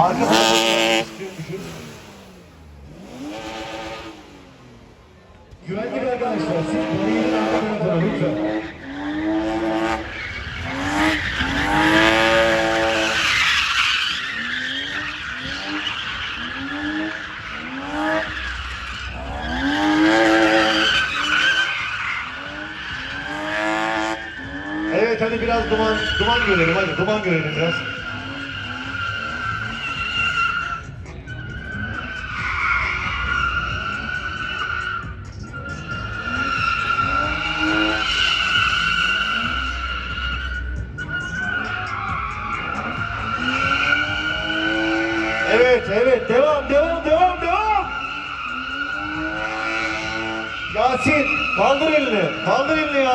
Arka tarafa istiyormuşuz. Güvenlik arkadaşlar siz bariyeri arka tarafına lütfen. Evet hadi biraz duman duman görelim hadi duman görelim biraz.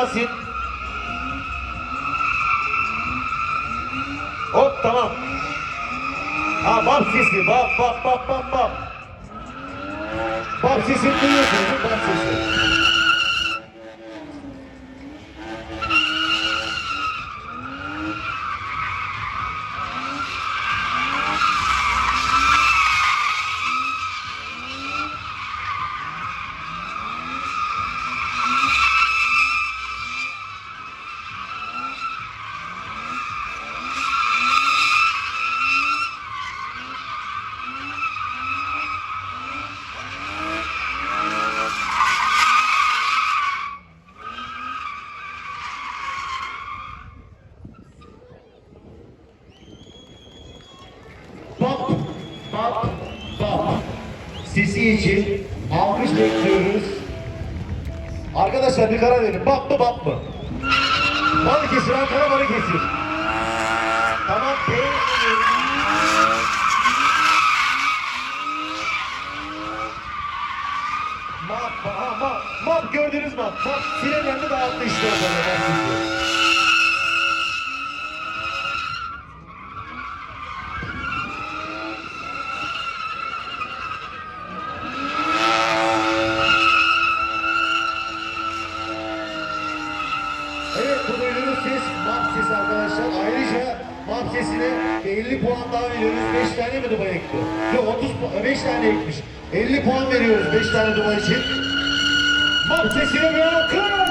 Yasin. Hop tamam. Ha bab sesi bab bab bab bab bab. Bab sesini duyuyorsunuz bab sesi. Arkadaşlar bir karar verin. Bab mı bab mı? Balıkesir, Ankara Balıkesir. Tamam. Map, ha, map, map gördünüz mü? Map sirenlerini dağıttı işte Sesine 50 puan daha veriyoruz. 5 tane mi Dubai ekti? Yok 30 pu- 5 tane ekmiş. 50 puan veriyoruz 5 tane Dubai için. MAP sesine bir alkış.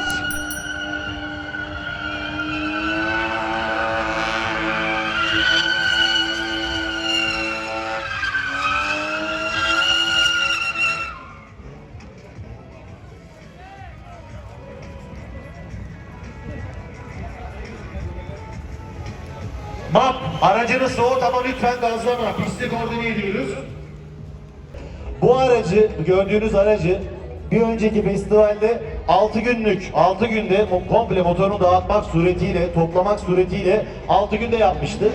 Aracını soğut ama lütfen gazlama. Pisti koordine ediyoruz. Bu aracı, gördüğünüz aracı bir önceki festivalde 6 günlük, 6 günde komple motorunu dağıtmak suretiyle, toplamak suretiyle 6 günde yapmıştı.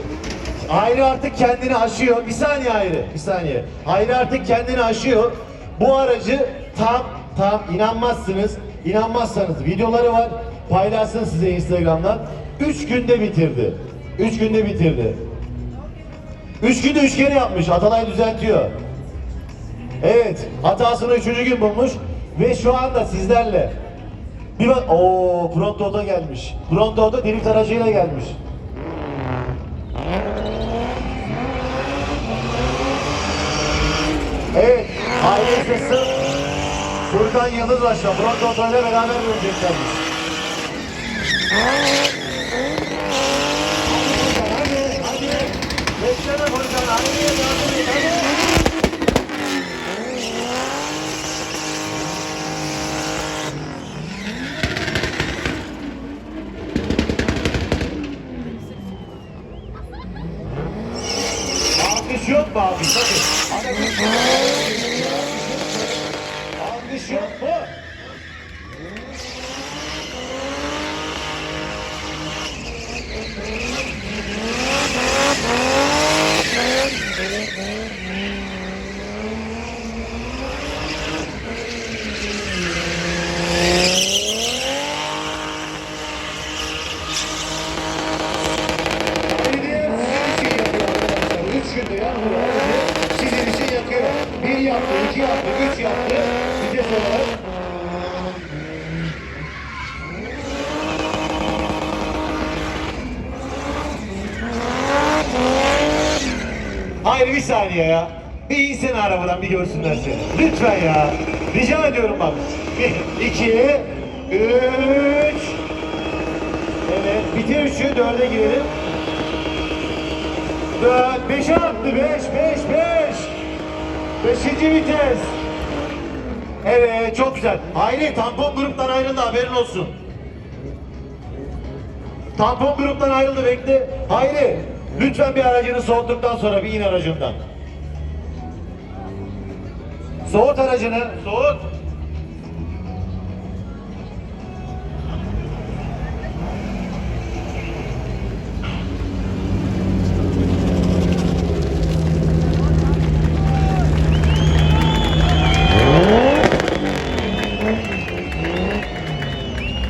Hayri artık kendini aşıyor. Bir saniye Hayri, bir saniye. Hayri artık kendini aşıyor. Bu aracı tam, tam inanmazsınız. İnanmazsanız videoları var. Paylaşsın size Instagram'dan. 3 günde bitirdi. 3 günde bitirdi. 3 günde 3 kere yapmış. Atalay düzeltiyor. Evet, hatasını üçüncü gün bulmuş ve şu anda sizlerle bir bak, ooo Pronto'da gelmiş. Pronto'da drift aracıyla gelmiş. Evet, aile sesi Furkan Yıldızbaş'la Pronto ile beraber göreceklermiş. Hadi, hadi. Bekleme Furkan, hadi, hadi, hadi. Alkış yok mu abi? Bakın. Alkış yok mu? Belediye sizin için yapıyor arkadaşlar. Üç günde yapıyor. Sizin için yakıyor. Bir yaptı, iki yaptı, üç yaptı. Vites olarak. Hayır bir saniye ya. Bir insene arabadan bir görsünler seni. Lütfen ya. Rica ediyorum bak. Bir, iki, üç. Evet. Bitir üçü, dörde girelim. Dört, beşe attı. Beş, beş, beş. Beşinci vites. Evet, çok güzel. Hayri, tampon gruptan ayrıldı, haberin olsun. Tampon gruptan ayrıldı, bekle. Hayri, lütfen bir aracını soğuttuktan sonra bir in aracından. Soğut aracını, soğut.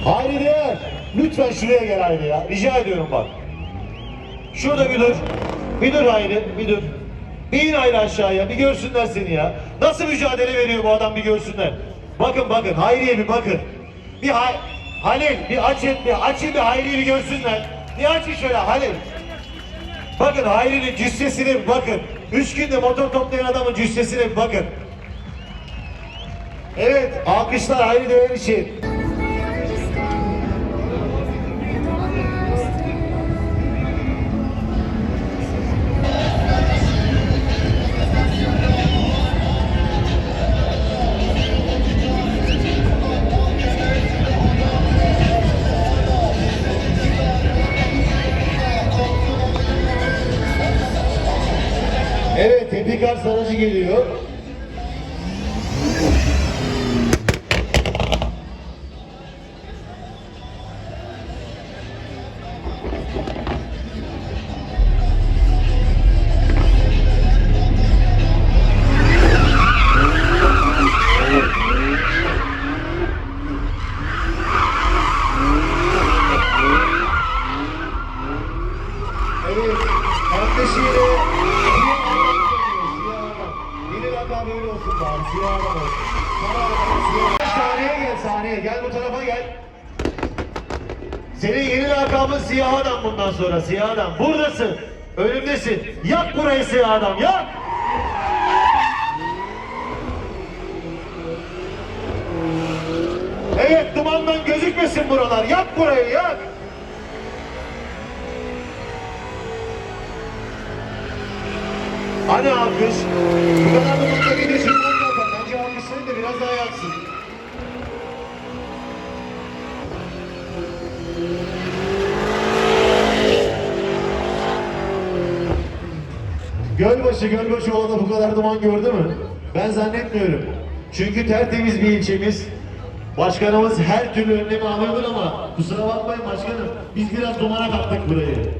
Hayri değer. Lütfen şuraya gel Hayri ya. Rica ediyorum bak. Şurada dur. Bir dur Hayri, bir in Hayri aşağıya, bir görsünler seni ya. Nasıl mücadele veriyor bu adam bir görsünler. Bakın bakın, Hayri'ye bir bakın. Bir hay Halil, bir açın, bir açın bir Hayri'yi bir görsünler. Bir açın şöyle Halil. Bakın Hayri'nin cüssesine bir bakın. Üç günde motor toplayan adamın cüssesine bir bakın. Evet, alkışlar Hayri Değer için. Siyah adam. Buradasın, önümdesin. Yak burayı siyah adam, yak! Evet, dumandan gözükmesin buralar. Yak burayı, yak! Hani alkış? Bu kadar da mutlu bir düşünmem zaten. Bence alkışlayın da biraz daha yaksın. Gölbaşı, Gölbaşı olana bu kadar duman gördü mü? Ben zannetmiyorum. Çünkü tertemiz bir ilçemiz. Başkanımız her türlü önlemi alıyordur ama kusura bakmayın başkanım. Biz biraz dumana kattık burayı.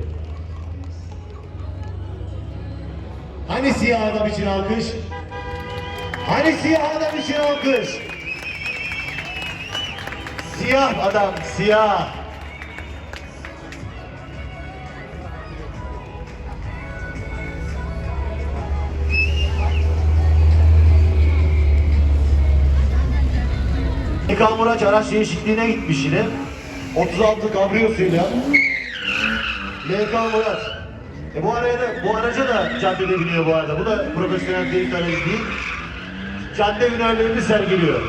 Hani siyah adam için alkış? Hani siyah adam için alkış? Siyah adam, siyah. Muraç araç değişikliğine gitmiş yine. 36 kabriyosuyla. LK Murat. E bu araya da, bu araca da caddede biniyor bu arada. Bu da profesyonel bir aracı değil. Cadde hünerlerini sergiliyor.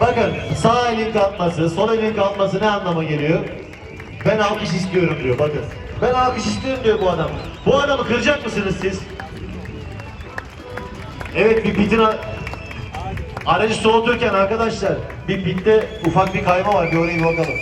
Bakın sağ elin kalkması, sol elin kalkması ne anlama geliyor? Ben alkış istiyorum diyor bakın. Ben alkış istiyorum diyor bu adam. Bu adamı kıracak mısınız siz? Evet bir pitin a- aracı soğuturken arkadaşlar bir pitte ufak bir kayma var. Bir bakalım.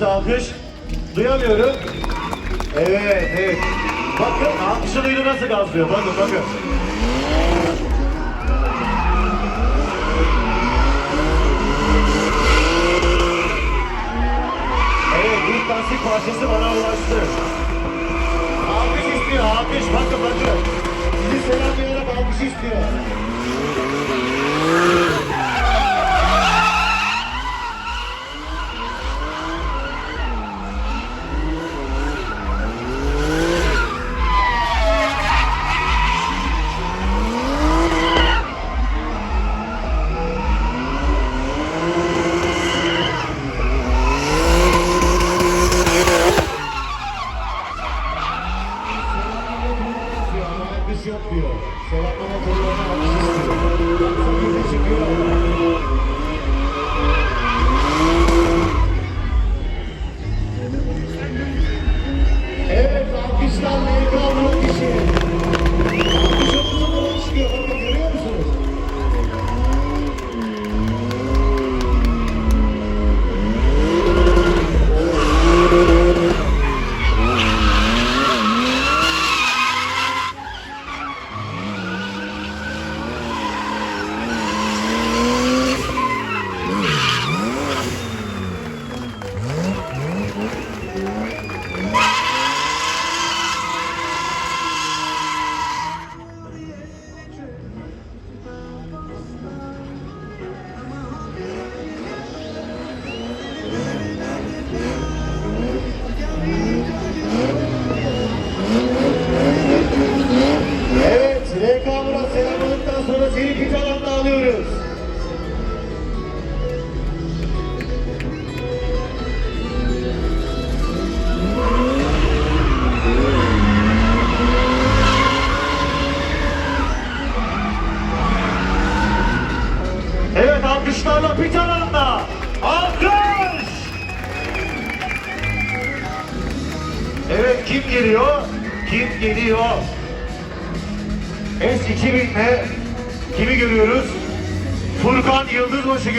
Murat alkış?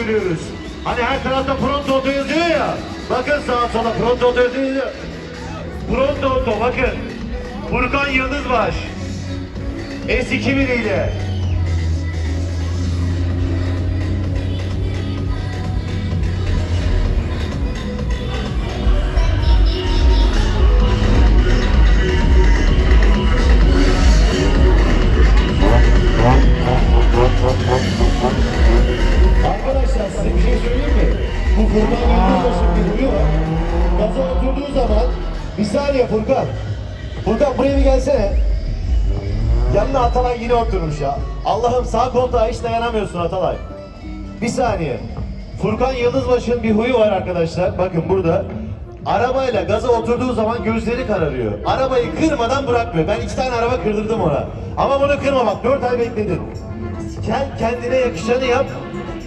Görüyoruz. Hani her tarafta Pronto Auto yazıyor ya. Bakın sağa sola Pronto Auto yazıyor. Pronto Auto bakın. Furkan Yıldızbaş. S2000 ile. Yine oturmuş ya. Allah'ım sağ koltuğa hiç dayanamıyorsun Atalay. Bir saniye. Furkan Yıldızbaşı'nın bir huyu var arkadaşlar. Bakın burada. Arabayla gaza oturduğu zaman gözleri kararıyor. Arabayı kırmadan bırakmıyor. Ben iki tane araba kırdırdım ona. Ama bunu kırma bak. Dört ay bekledin. Sen kendine yakışanı yap.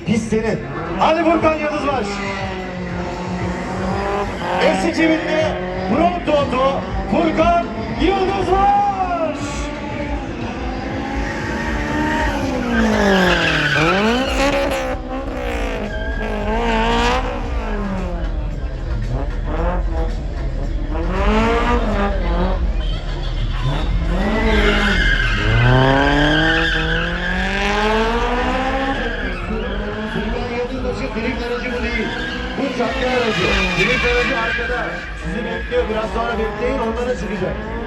Pis senin. Hadi Furkan Yıldızbaş. Eski cebinde Pronto Auto Furkan Yıldızbaş. Çakya aracı. Dilik aracı arkada. Sizi bekliyor. Biraz sonra bekleyin. Onlara çıkacak.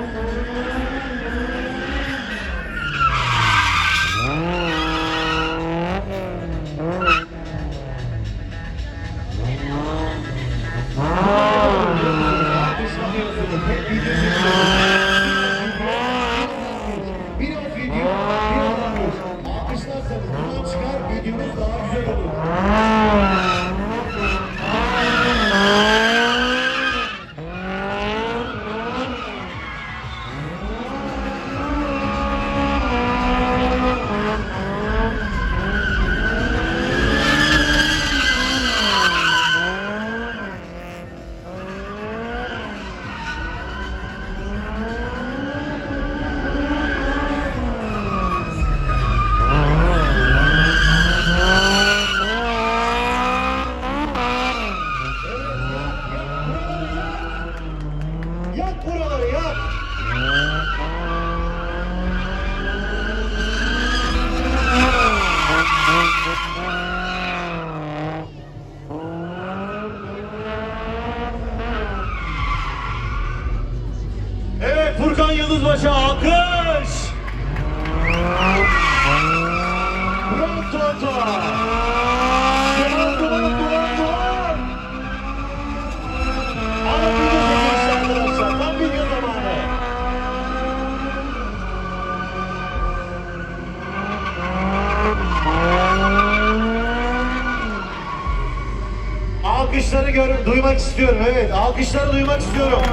İstiyorum.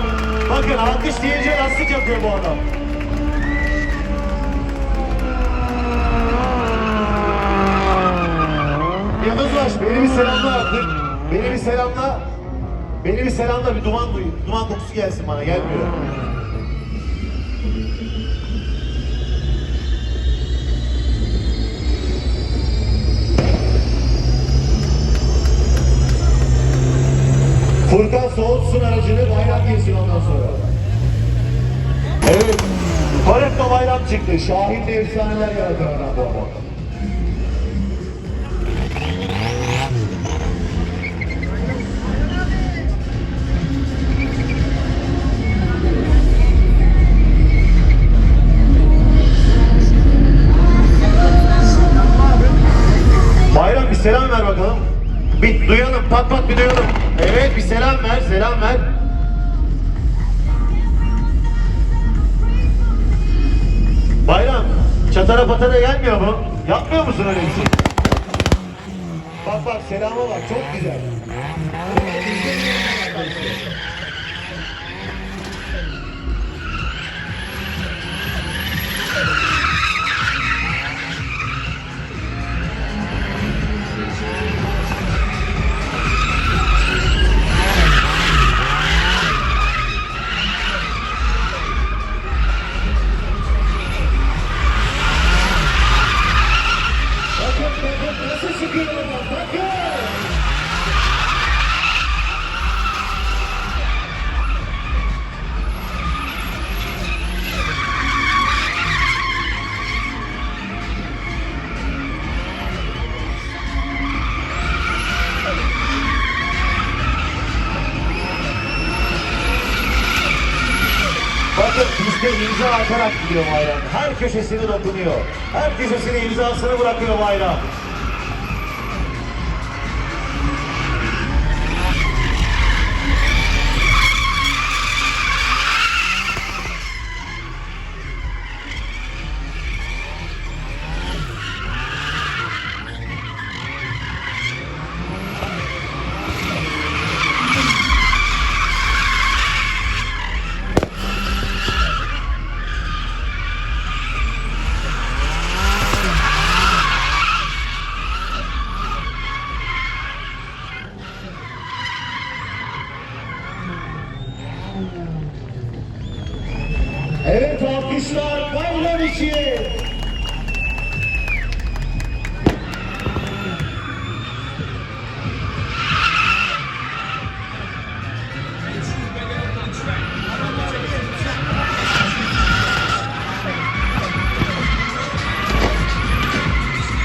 Bakın alkış deyince lastik yapıyor bu adam. Yıldızbaş, beni bir selamla artık. Beni bir selamla. Beni bir selamla bir duman duy. Duman kokusu gelsin bana, gelmiyor. Furkan soğutsun aracını, bayrak girsin ondan sonra. Evet, Paretto bayram çıktı. Şahin de efsaneler yarattı adam imza atarak gidiyor bayram. Her köşesini dokunuyor. Her köşesine imzasını bırakıyor bayram.